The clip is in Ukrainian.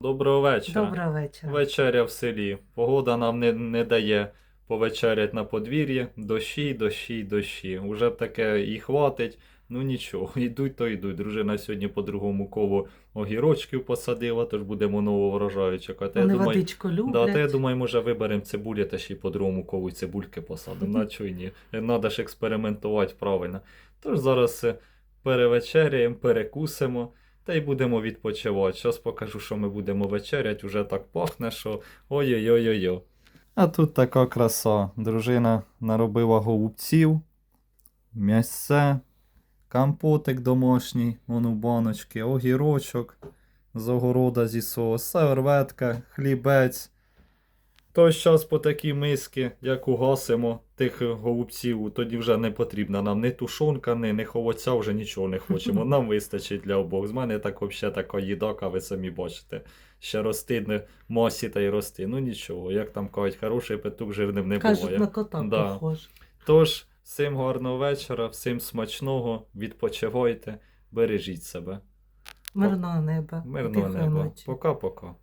Доброго вечора. Доброго вечора. Вечеря в селі. Погода нам не, не дає повечерять на подвір'ї. Дощі, дощі, дощі. Уже таке і хватить. Ну нічого, йдуть то йдуть. Дружина сьогодні по другому колу огірочків посадила, тож будемо нового врожаю чекати. Вони я думаю, водичку люблять. Да, та я думаю, може виберемо цибулі та ще й по другому колу цибульки посадимо. На чого ні. Надо ж експериментувати правильно. Тож зараз е, перевечеряємо, перекусимо та й будемо відпочивати. Зараз покажу, що ми будемо вечерять. Уже так пахне, що ой-ой-ой-ой. А тут така краса. Дружина наробила голубців, м'ясце, компотик домашній, вон у баночки, огірочок з огорода зі свого, серветка, хлібець. То зараз по такій миски, як угасимо тих голубців, тоді вже не потрібна нам ні тушонка, ні, ні холодця, вже нічого не хочемо. Нам вистачить для обох. З мене так взагалі така їдака, ви самі бачите. Ще рости, не масі та й рости. Ну нічого, як там кажуть, хороший петух жирним не Кажуть, буває. на кота Да. похож. Тож, всім гарного вечора, всім смачного, відпочивайте, бережіть себе. Мирного неба. Мирного неба. Пока-пока.